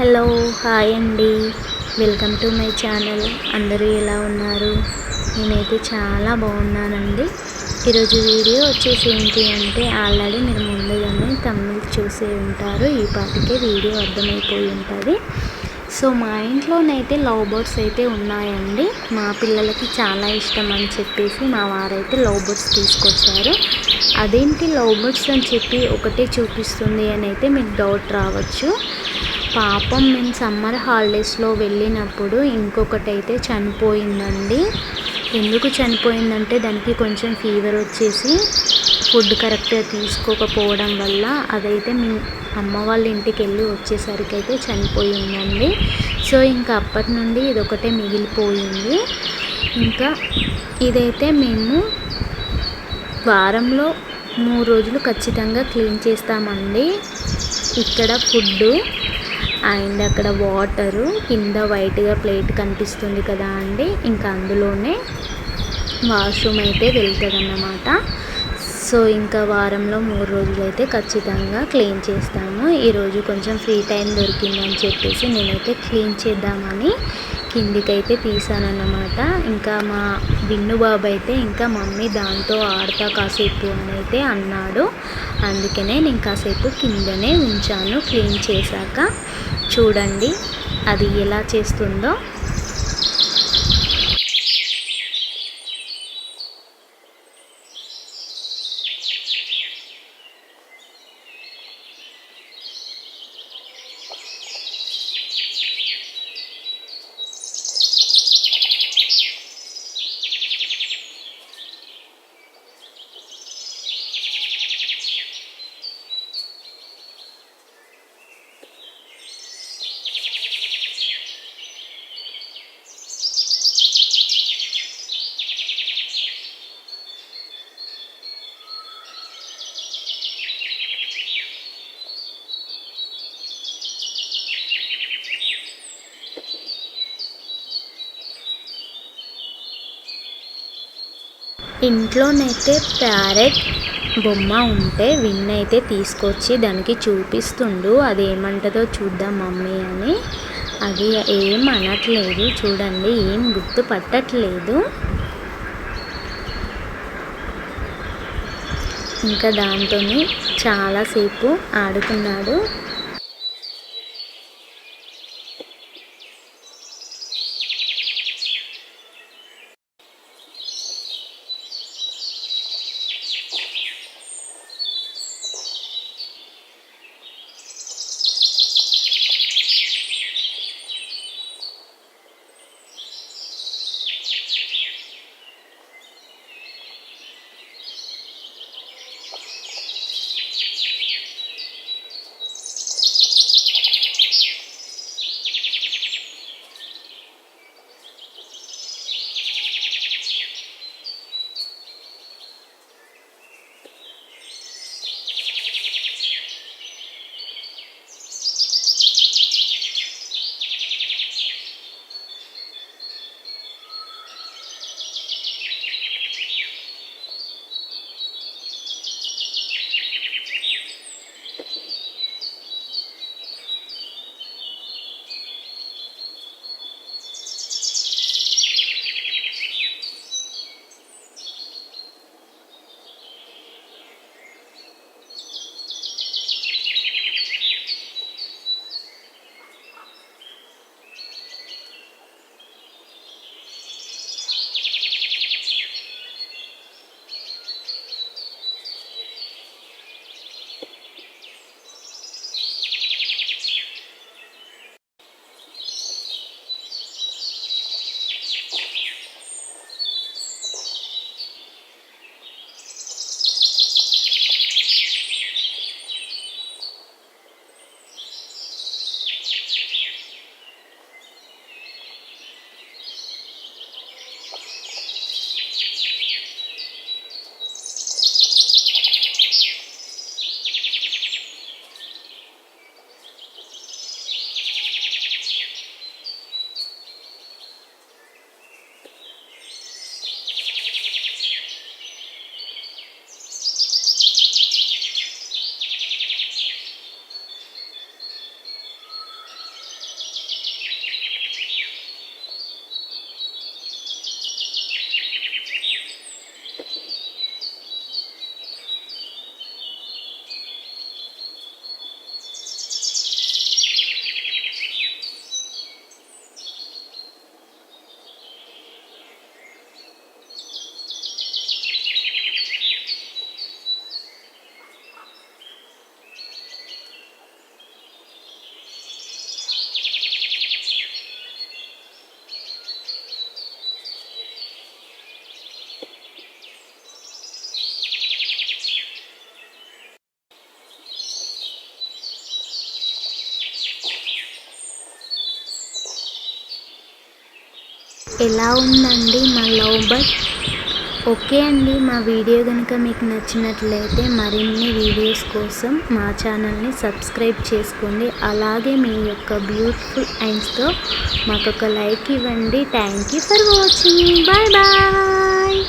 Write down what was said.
Hello hi అండి. Welcome to my channel. అందరూ ఎలా ఉన్నారు? నేనైతే చాలా బాగున్నానండి. ఈరోజు వీడియో వచ్చేసి ఏంటి అంటే ఆల్రెడీ మీరు ముందుగానే తమిళ్ చూసే ఉంటారు. ఈ పాటికే వీడియో అర్థమైపోయి ఉంటుంది. సో మా ఇంట్లోనైతే లవ్ బర్డ్స్ అయితే ఉన్నాయండి. మా పిల్లలకి చాలా ఇష్టం అని చెప్పేసి మా వారైతే లవ్ బర్డ్స్ తీసుకొచ్చారు. అదేంటి లవ్ బర్డ్స్ అని చెప్పి ఒకటే చూపిస్తుంది అని అయితే మీకు డౌట్ రావచ్చు. పాపం మేము సమ్మర్ హాలిడేస్లో వెళ్ళినప్పుడు ఇంకొకటి అయితే చనిపోయిందండి. ఎందుకు చనిపోయిందంటే దానికి కొంచెం ఫీవర్ వచ్చేసి ఫుడ్ కరెక్ట్గా తీసుకోకపోవడం వల్ల అదైతే మీ అమ్మ వాళ్ళ ఇంటికి వెళ్ళి వచ్చేసరికి అయితే చనిపోయిందండి. సో ఇంకా అప్పటి నుండి ఇదొకటే మిగిలిపోయింది. ఇంకా ఇదైతే మేము వారంలో మూడు రోజులు ఖచ్చితంగా క్లీన్ చేస్తామండి. ఇక్కడ ఫుడ్డు అండ్ అక్కడ వాటరు కింద వైట్గా ప్లేట్ కనిపిస్తుంది కదా అండి. ఇంకా అందులోనే వాష్రూమ్ అయితే వెళ్తుంది అన్నమాట సో ఇంకా వారంలో మూడు రోజులు అయితే ఖచ్చితంగా క్లీన్ చేస్తాము. ఈరోజు కొంచెం ఫ్రీ టైం దొరికిందని చెప్పేసి నేనైతే క్లీన్ చేద్దామని కిందికైతే తీసానన్నమాట. ఇంకా మా విన్ను బాబు అయితే ఇంకా మమ్మీ దాంతో ఆడతా కాసేపు అని అయితే అన్నాడు. అందుకనే నేను కాసేపు కిందనే ఉంచాను క్లీన్ చేశాక. చూడండి అది ఎలా చేస్తుందో. ఇంట్లోనైతే ప్యారెట్ బొమ్మ ఉంటే విన్ అయితే తీసుకొచ్చి దానికి చూపిస్తుండు. అది ఏమంటుందో చూద్దాం మమ్మీ అని. అది ఏం అనట్లేదు. చూడండి ఏం గుర్తుపట్టట్లేదు. ఇంకా దాంతో చాలాసేపు ఆడుకున్నాడు ఎలా ఉందండి మా లవ్ బర్డ్ ఓకే అండి మా వీడియో కనుక మీకు నచ్చినట్లయితే మరిన్ని వీడియోస్ కోసం మా ఛానల్ని సబ్స్క్రైబ్ చేసుకోండి. అలాగే మీ యొక్క బ్యూటిఫుల్ ఐన్స్తో మాకు ఒక లైక్ ఇవ్వండి. Thank you for watching. Bye bye.